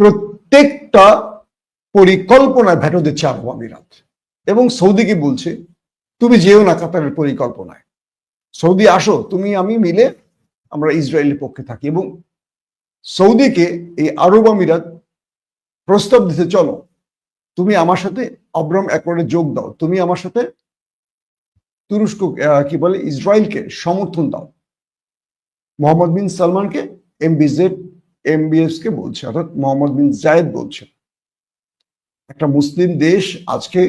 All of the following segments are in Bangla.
প্রত্যেকটা পরিকল্পনায় ভেটো দিচ্ছে আরব আমিরাত। এবং সৌদিকে বলছে? তুমি যেও না কাতারের পরিকল্পনায়। সৌদি আসো, তুমি, আমি মিলে আমরা ইসরায়েলের পক্ষে থাকি। এবং সৌদিকে এই আরব আমিরাত প্রস্তাব দিতে চলো। তুমি আমার সাথে অব্রম অ্যাকর্ডে যোগ দাও। তুমি আমার সাথে তুরস্ক কি বলে, ইসরায়েলকে সমর্থন দাও। মোহাম্মদ বিন সালমানকে এমবিজেড এমবিএস কে বলছে, অর্থাৎ মোহাম্মদ বিন জায়েদ বলছে। একটা মুসলিম দেশ আজকে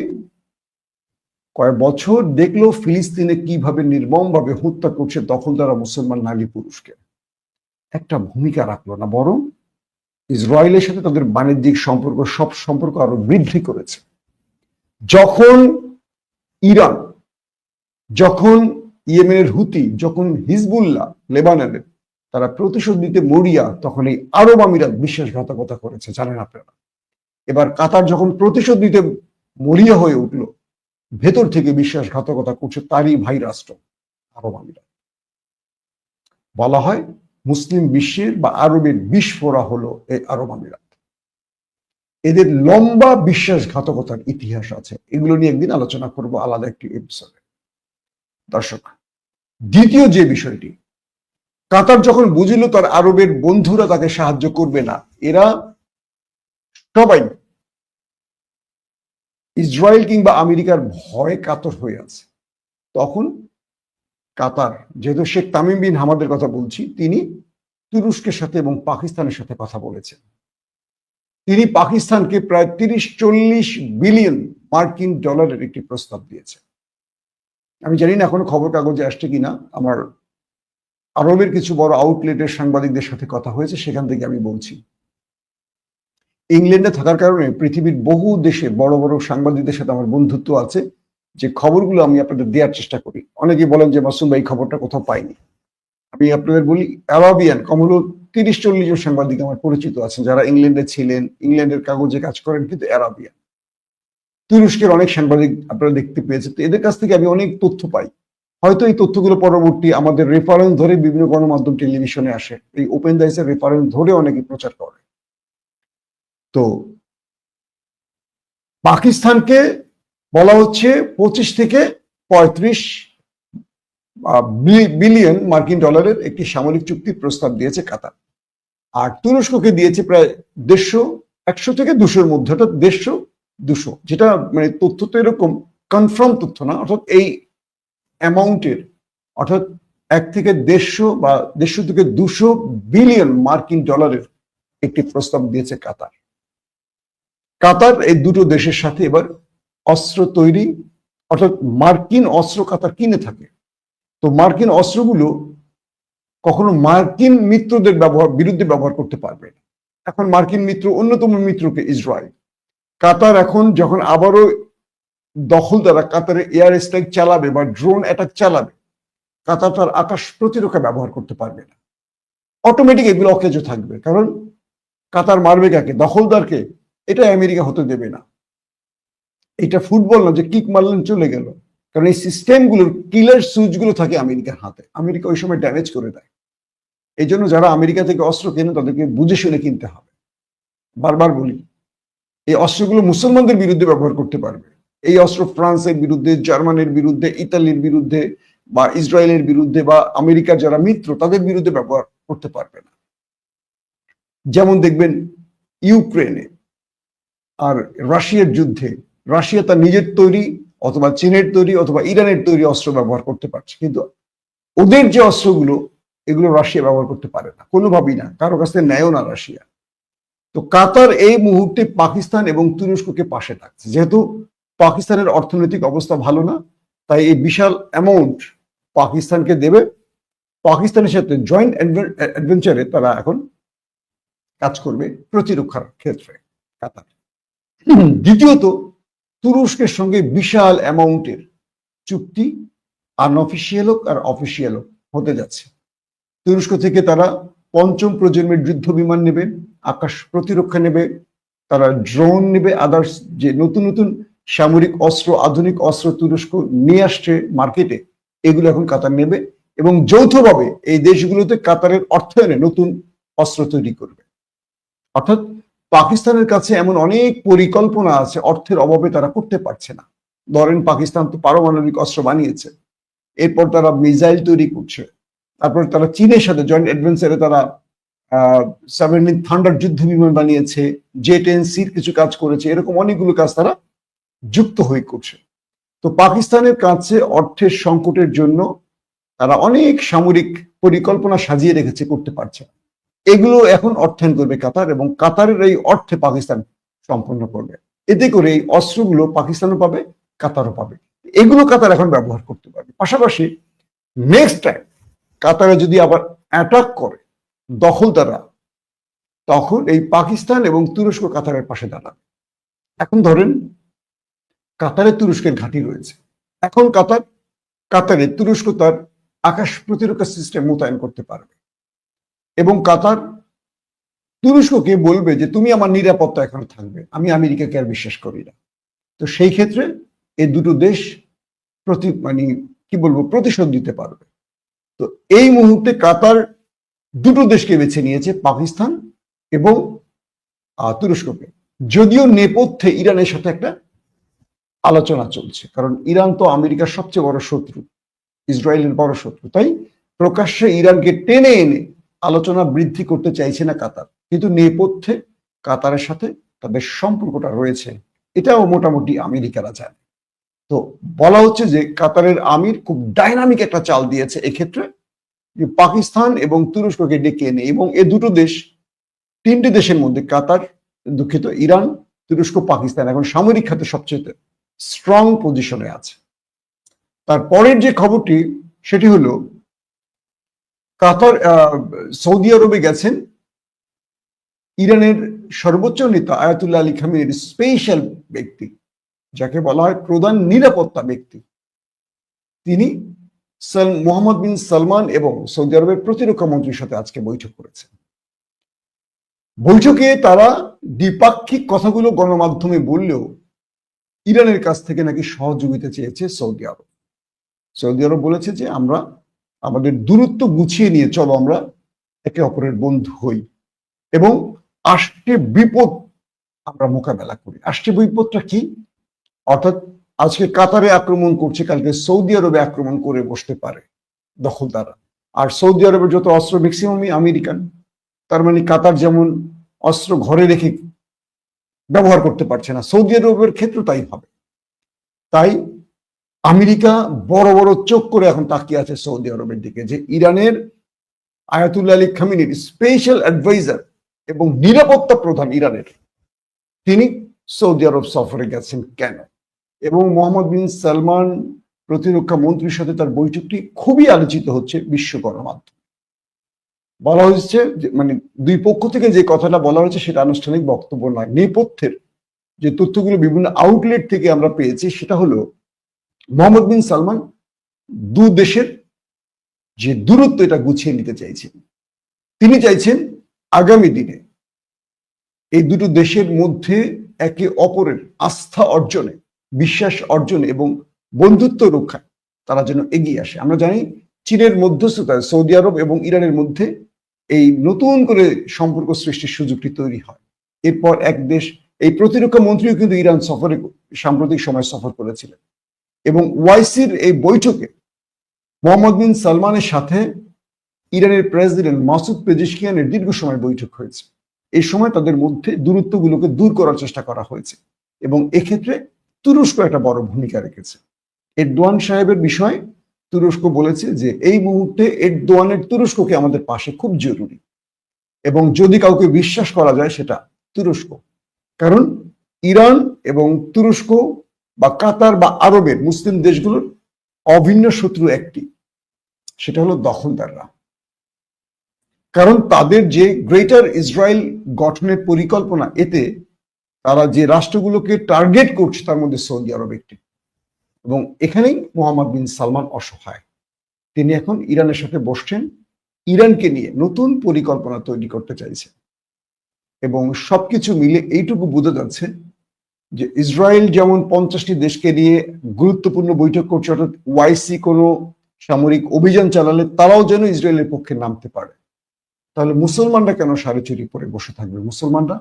কয়েক বছর দেখল ফিলিস্তিনে কীভাবে নির্মমভাবে হত্যা করছে দখলদারা মুসলমান নারী পুরুষকে। একটা ভূমিকা রাখল না, বরং ইসরায়েলের সাথে তাদের বাণিজ্যিক সম্পর্ক, সব সম্পর্ক আরও বৃদ্ধি করেছে। যখন ইরান, যখন ইয়েমেনের হুতি, যখন হিজবুল্লাহ, লেবাননের তারা প্রতিশোধ নিতে মরিয়া তখন এই আরব আমিরাত বিশ্বাসঘাতকতা করেছে, জানেন আপনারা। এবার কাতার যখন প্রতিশোধ নিতে মরিয়া হয়ে উঠল, ভেতর থেকে বিশ্বাসঘাতকতা করছে তারই ভাই রাষ্ট্র, আরব আমিরাত। বলা হয় মুসলিম বিশ্বের বা আরবের বিস্ফোরা হলো এই আরব আমিরাত। এদের লম্বা বিশ্বাসঘাতকতার ইতিহাস আছে, এগুলো নিয়ে একদিন আলোচনা করব আলাদা একটি এপিসোডে দর্শক, দ্বিতীয় যে বিষয়টি কাতার যখন বুঝিল তার আরবের বন্ধুরা তাকে সাহায্য করবে না, এরা সবাই ইসরায়েল কিংবা আমেরিকার ভয়ে কাতর হয়ে আছে। তখন কাতার, যেহেতু শেখ তামিম বিন হামাদের কথা বলছি, তিনি তুরস্কের সাথে এবং পাকিস্তানের সাথে কথা বলেছেন। তিনি পাকিস্তানকে প্রায় তিরিশ চল্লিশ বিলিয়ন মার্কিন ডলারের একটি প্রস্তাব দিয়েছেন। আমি জানি না এখনও খবর কাগজে আসছে কিনা, আমার আরবের কিছু বড় আউটলেটের সাংবাদিকদের সাথে কথা হয়েছে, সেখান থেকে আমি বলছি। ইংল্যান্ডে থাকার কারণে পৃথিবীর বহু দেশে বড় বড় সাংবাদিকদের সাথে আমার বন্ধুত্ব আছে, যে খবরগুলো আমি আপনাদের দেওয়ার চেষ্টা করি। অনেকেই বলেন যে, মাসুম ভাই খবরটা কোথাও পাইনি। আমি আপনাদের বলি অ্যারাবিয়ান কম হলো তিরিশ চল্লিশ জন সাংবাদিক আমার পরিচিত আছেন, যারা ইংল্যান্ডে ছিলেন ইংল্যান্ডের কাগজে কাজ করেন, কিন্তু অ্যারাবিয়ান তুরস্কের অনেক সাংবাদিক আপনারা দেখতে পেয়েছেন, তো এদের কাছ থেকে আমি অনেক তথ্য পাই। হয়তো এই তথ্যগুলো পরবর্তী আমাদের রেফারেন্স ধরে বিভিন্ন গণমাধ্যম টেলিভিশনে আসে। এই ওপেন দাইসের রেফারেন্স ধরে অনেকে প্রচার করে। তো পাকিস্তানকে বলা হচ্ছে পঁচিশ থেকে পঁয়ত্রিশ বিলিয়ন মার্কিন ডলারের একটি সামরিক চুক্তির প্রস্তাব দিয়েছে কাতার। আর তুরস্ককে দিয়েছে প্রায় দেড়শো, একশো থেকে দুশোর মধ্যে, অর্থাৎ দেড়শো, দুশো। যেটা মানে তথ্য তো এরকম কনফার্ম তথ্য না, অর্থাৎ এই অ্যামাউন্টের, অর্থাৎ এক থেকে দেড়শো বা দেড়শো থেকে দুশো বিলিয়ন মার্কিন ডলারের একটি প্রস্তাব দিয়েছে কাতার। কাতার এই দুটো দেশের সাথে এবার অস্ত্র তৈরি, অর্থাৎ মার্কিন অস্ত্র কাতার কিনে থাকে। তো মার্কিন অস্ত্রগুলো কখনো মার্কিন মিত্রদের ব্যবহার, বিরুদ্ধে ব্যবহার করতে পারবে এখন মার্কিন মিত্র অন্যতম মিত্রকে ইসরায়েল। কাতার এখন যখন আবারও দখল দ্বারা কাতারে এয়ার স্ট্রাইক চালাবে বা ড্রোন অ্যাটাক চালাবে, কাতার তার আকাশ প্রতিরক্ষা ব্যবহার করতে পারবে না। অটোমেটিক এগুলো অকেজ থাকবে, কারণ কাতার মারবে কাকে? দখলদারকে। এটা আমেরিকা হতে দেবে না। এটা ফুটবল না যে কিক মারলেন চলে গেল। কারণ এই সিস্টেমগুলোর কিলার সুইচগুলো থাকে আমেরিকার হাতে। আমেরিকা ওই সময় ড্যামেজ করে দেয়। এই জন্য যারা আমেরিকা থেকে অস্ত্র কেনে তাদেরকে বুঝে শুনে কিনতে হবে। বারবার বলি, এই অস্ত্রগুলো মুসলমানদের বিরুদ্ধে ব্যবহার করতে পারবে। এই অস্ত্র ফ্রান্সের বিরুদ্ধে, জার্মানির বিরুদ্ধে, ইতালির বিরুদ্ধে বা ইসরায়েলের বিরুদ্ধে বা আমেরিকার যারা মিত্র, তাদের বিরুদ্ধে ব্যবহার করতে পারবে না। যেমন দেখবেন ইউক্রেনে আর রাশিয়ার যুদ্ধে, রাশিয়া তার নিজের তৈরি অথবা চীনের তৈরি অথবা ইরানের তৈরি অস্ত্র ব্যবহার করতে পারছে। কিন্তু ওদের যে অস্ত্রগুলো, এগুলো রাশিয়া ব্যবহার করতে পারে না, কোনোভাবেই না। কারও কাছ থেকে নেয়ও না রাশিয়া। তো কাতার এই মুহূর্তে পাকিস্তান এবং তুরস্ককে পাশে থাকছে। যেহেতু পাকিস্তানের অর্থনৈতিক অবস্থা ভালো না, তাই এই বিশাল অ্যামাউন্ট পাকিস্তানকে দেবে। পাকিস্তানের সাথে জয়েন্ট অ্যাডভেঞ্চারে তারা এখন কাজ করবে প্রতিরক্ষার ক্ষেত্রে, কাতার। দ্বিতীয়ত, তুরস্কের সঙ্গে বিশাল অ্যামাউন্টের চুক্তি আনঅফিসিয়াল হোক আর অফিসিয়াল হোক হতে যাচ্ছে। তুরস্ক থেকে তারা পঞ্চম প্রজন্মের যুদ্ধ বিমান নেবে, আকাশ প্রতিরক্ষা নেবে, তারা ড্রোন নেবে আদার্স যে নতুন নতুন সামরিক অস্ত্র, আধুনিক অস্ত্র তুরস্ক নিয়ে আসছে মার্কেটে। এগুলো এখন কাতার নেবে এবং যৌথভাবে এই দেশগুলোতে কাতারের অর্থায়নে নতুন অস্ত্র তৈরি করবে। অর্থাৎ পাকিস্তানের কাছে এমন অনেক পরিকল্পনা আছে, অর্থের অভাবে তারা করতে পারছে না। ধরেন পাকিস্তান তো পারমাণবিক অস্ত্র বানিয়েছে। এরপর তারা মিসাইল তৈরি করছে। তারপর তারা চীনের সাথে জয়েন্ট অ্যাডভেঞ্চারে তারা সেভেন্টিন থান্ডার যুদ্ধ বিমান বানিয়েছে জেট এন সির কিছু কাজ করেছে, এরকম অনেকগুলো কাজ তারা যুক্ত হয়ে করছে। তো পাকিস্তানের কাছে অর্থের সংকটের জন্য তারা অনেক সামরিক পরিকল্পনা সাজিয়ে রেখেছে, করতে পারছে এগুলো এখন অর্থায়ন করবে কাতার এবং কাতারের এই অর্থে পাকিস্তান সম্পন্ন করবে। এতে করে এই অস্ত্রগুলো পাকিস্তানও পাবে, কাতারও পাবে। এগুলো কাতার এখন ব্যবহার করতে পারবে। পাশাপাশি নেক্সট টাইম কাতারে যদি আবার অ্যাটাক করে দখল তারা তখন এই পাকিস্তান এবং তুরস্ক কাতারের পাশে দাঁড়াবে। এখন ধরেন কাতারে তুরস্কের ঘাঁটি রয়েছে। এখন কাতার কাতারে তুরস্ক তার আকাশ প্রতিরক্ষা সিস্টেম মোতায়েন করতে পারবে। এবং কাতার তুরস্ককে বলবে যে, তুমি আমার নিরাপত্তা এখানে থাকবে। আমি আমেরিকাকে আর বিশ্বাস করি না। তো সেই ক্ষেত্রে এই দুটো দেশ প্রতি মানে কি বলব, প্রতিশোধ দিতে পারবে। তো এই মুহূর্তে কাতার দুটো দেশকে বেছে নিয়েছে, পাকিস্তান এবং তুরস্ককে। যদিও নেপথ্যে ইরানের সাথে একটা আলোচনা চলছে। কারণ ইরান তো আমেরিকার সবচেয়ে বড় শত্রু, ইসরায়েলের বড় শত্রু। তাই প্রকাশ্যে ইরানকে টেনে এনে আলোচনা বৃদ্ধি করতে চাইছে না কাতার। কিন্তু নেপথ্যে কাতারের সাথে তাদের সম্পর্কটা রয়েছে। এটাও মোটামুটি আমেরিকারা জানে। তো বলা হচ্ছে যে কাতারের আমির খুব ডাইনামিক একটা চাল দিয়েছে এক্ষেত্রে যে পাকিস্তান এবং তুরস্ককে ডেকে এনে এবং এ দুটো দেশ, তিনটি দেশের মধ্যে কাতার দুঃখিত ইরান, তুরস্ক, পাকিস্তান এখন সামরিক খাতে সবচেয়ে স্ট্রং পজিশনে আছে। তারপরের যে খবরটি, সেটি হলো, কাতার সৌদি আরবে গেছেন ইরানের সর্বোচ্চ নেতা আয়াতুল্লাহ আলী খামিনের স্পেশাল ব্যক্তি, যাকে বলা হয় প্রধান নিরাপত্তা ব্যক্তি। তিনি মোহাম্মদ বিন সালমান এবং সৌদি আরবের প্রতিরক্ষা মন্ত্রীর সাথে আজকে বৈঠক করেছেন। বৈঠকে তারা দ্বিপাক্ষিক কথাগুলো গণমাধ্যমে বললেও ইরানের কাছ থেকে নাকি সহযোগিতা চেয়েছে সৌদি আরব। সৌদি আরব বলেছে যে আমরা আমাদের দূরত্ব গুছিয়ে নিয়ে চলো, আমরা একে অপরের বন্ধু হই এবং আসছে বিপদ আমরা মোকাবেলা করি। আসছে বিপদটা কি? অর্থাৎ আজকে কাতারে আক্রমণ করছে, কালকে সৌদি আরবে আক্রমণ করে বসতে পারে দখলদাররা। আর সৌদি আরবের যত অস্ত্র ম্যাক্সিমামই আমেরিকান। তার মানে কাতার যেমন অস্ত্র ঘরে রেখে ব্যবহার করতে পারছে না। সৌদি আরবের ক্ষেত্রে তাই হবে। তাই আমেরিকা বড় বড় চোখ করে এখন তাকিয়ে আছে সৌদি আরবের দিকে যে ইরানের আয়াতুল্লাহ আলী খামিনির স্পেশাল অ্যাডভাইজার এবং নিরাপত্তা প্রধান ইরানের, তিনি সৌদি আরব সফরে গেছেন কেন? এবং মোহাম্মদ বিন সালমান প্রতিরক্ষা মন্ত্রীর সাথে তার বৈঠকটি খুবই আলোচিত হচ্ছে বিশ্ব গণমাধ্যমে বলা হয়েছে মানে দুই পক্ষ থেকে যে কথাটা বলা হয়েছে সেটা আনুষ্ঠানিক বক্তব্য নয়। নেপথ্যের যে তথ্যগুলো বিভিন্ন আউটলেট থেকে আমরা পেয়েছি, সেটা হলো মোহাম্মদ বিন সালমান দু দেশের যে দূরত্ব এটা গুছিয়ে নিতে চাইছেন। তিনি চাইছেন আগামী দিনে এই দুটো দেশের মধ্যে একে অপরের আস্থা অর্জনে, বিশ্বাস অর্জনে এবং বন্ধুত্ব রক্ষায় তারা যেন এগিয়ে আসে। আমরা জানি চীনের মধ্যস্থতায় সৌদি আরব এবং ইরানের মধ্যে এই নতুন করে সম্পর্ক সৃষ্টির সুযোগটি তৈরি হয়। এরপর এক দেশ, এই প্রতিরক্ষা মন্ত্রীও কিন্তু ইরান সফরে, সাম্প্রতিক সময় সফর করেছিলেন। এবং ওয়াইসির এই বৈঠকে মোহাম্মদ বিন সালমানের সাথে ইরানের প্রেসিডেন্ট মাসুদ পেজিশকিয়ানের দীর্ঘ সময় বৈঠক হয়েছে। এই সময় তাদের মধ্যে দূরত্বগুলোকে দূর করার চেষ্টা করা হয়েছে এবং এক্ষেত্রে তুরস্ক একটা বড় ভূমিকা রেখেছে। এরদোয়ান সাহেবের বিষয় তুরস্ক বলেছে যে এই মুহূর্তে এরদোয়ানের তুরস্ককে আমাদের পাশে খুব জরুরি। এবং যদি কাউকে বিশ্বাস করা যায়, সেটা তুরস্ক। কারণ ইরান এবং তুরস্ক বা কাতার বা আরবের মুসলিম দেশগুলোর অভিন্ন শত্রু একটি। সেটা হলো দখলদাররা। কারণ তাদের যে গ্রেটার ইসরায়েল গঠনের পরিকল্পনা, এতে তারা যে রাষ্ট্রগুলোকে টার্গেট করছে, তার মধ্যে সৌদি আরব একটি। এবং এখানেই মোহাম্মদ বিন সালমান অসহায়। তিনি এখন ইরানের সাথে বসছেন, ইরানকে নিয়ে নতুন পরিকল্পনা তৈরি করতে চাইছেন। এবং সবকিছু মিলে এইটুকু বোঝা যাচ্ছে যে ইসরায়েল যেমন পঞ্চাশটি দেশকে নিয়ে গুরুত্বপূর্ণ বৈঠক করছে, অর্থাৎ ওয়াইসি কোনো সামরিক অভিযান চালালে তারাও যেন ইসরায়েলের পক্ষে নামতে পারে। তাহলে মুসলমানরা কেন সাড়ে চুরি পরে বসে থাকবে? মুসলমানরা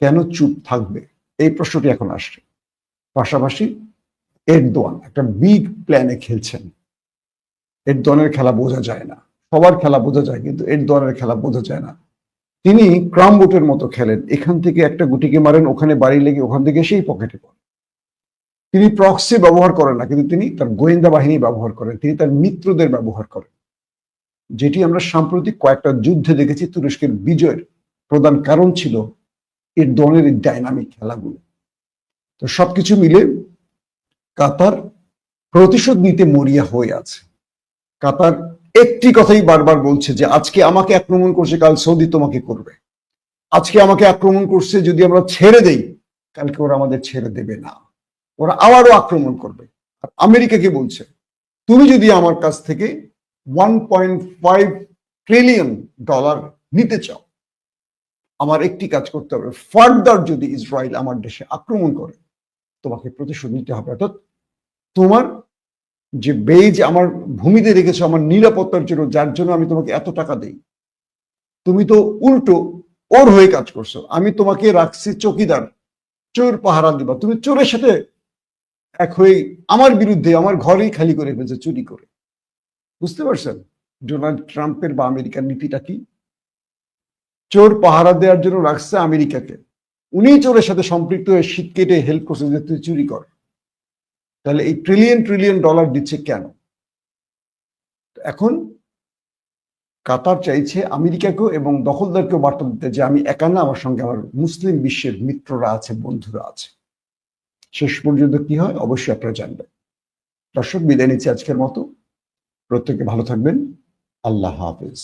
কেন চুপ থাকবে? এই প্রশ্নটি এখন আসছে। পাশাপাশি এরদোয়ান, একটা বিগ প্ল্যানে খেলছেন। এরদোয়ানের খেলা বোঝা যায় না। সবার খেলা বোঝা যায়, কিন্তু এরদোয়ানের খেলা বোঝা যায় না। তিনি ক্রাম বোটের মতো খেলেন। এখান থেকে একটা গুটিকে মারেন, ওখানে বাড়ি লেগে ওখান থেকে সেই পকেটে পড়েন তিনি প্রক্সি ব্যবহার করেন না, কিন্তু তিনি তার গোয়েন্দা বাহিনী ব্যবহার করেন। তিনি তার মিত্রদের ব্যবহার করেন। যেটি আমরা সাম্প্রতিক কয়েকটা যুদ্ধে দেখেছি, তুরস্কের বিজয়ের প্রধান কারণ ছিল এর এই ডাইনামিক খেলাগুলো। তো সবকিছু মিলে কাতার প্রতিশোধ নিতে মরিয়া হয়ে আছে। কাতার একটি কথাই বারবার বলছে যে, আজকে আমাকে আক্রমণ করছে, কাল সৌদি তোমাকে করবে। আজকে আমাকে আক্রমণ করছে, যদি আমরা ছেড়ে দেই, কালকে ওরা আমাদের ছেড়ে দেবে না। ওরা আবারও আক্রমণ করবে। আর আমেরিকাকে বলছে? তুমি যদি আমার কাছ থেকে one point five trillion dollar নিতে চাও, আমার একটি কাজ করতে হবে। ফার্দার যদি ইসরায়েল আমার দেশে আক্রমণ করে, তোমাকে প্রতিশোধ নিতে হবে। অর্থাৎ তোমার যে বেজ আমার ভূমিতে রেখেছো, আমার নিরাপত্তার জন্য, যার জন্য আমি তোমাকে এত টাকা দেই। তুমি তো উল্টো ওর হয়ে কাজ করছ। আমি তোমাকে রাখছি চকিদার, চোর পাহারা দিবা। তুমি চোরের সাথে এক হয়ে আমার বিরুদ্ধে আমার ঘরেই খালি করে ফেলছে, চুরি করে। বুঝতে পারছেন? ডোনাল্ড ট্রাম্পের বা আমেরিকার নীতিটা কি? চোর পাহারা দেওয়ার জন্য রাখছে আমেরিকাকে। উনি চোরের সাথে সম্পৃক্ত হয়ে শীত কেটে হেল্প করছে যে তুই চুরি কর। তাহলে এই ট্রিলিয়ন ট্রিলিয়ন ডলার দিচ্ছে কেন? এখন কাতার চাইছে আমেরিকাকেও এবং দখলদারকেও বার্তা দিতে যে আমি একা না, আমার সঙ্গে আমার মুসলিম বিশ্বের মিত্ররা আছে, বন্ধুরা আছে। শেষ পর্যন্ত কি হয়? অবশ্যই আপনারা জানবেন। দর্শক, বিদায় নিচ্ছি আজকের মতো। প্রত্যেকে ভালো থাকবেন। আল্লাহ হাফিজ।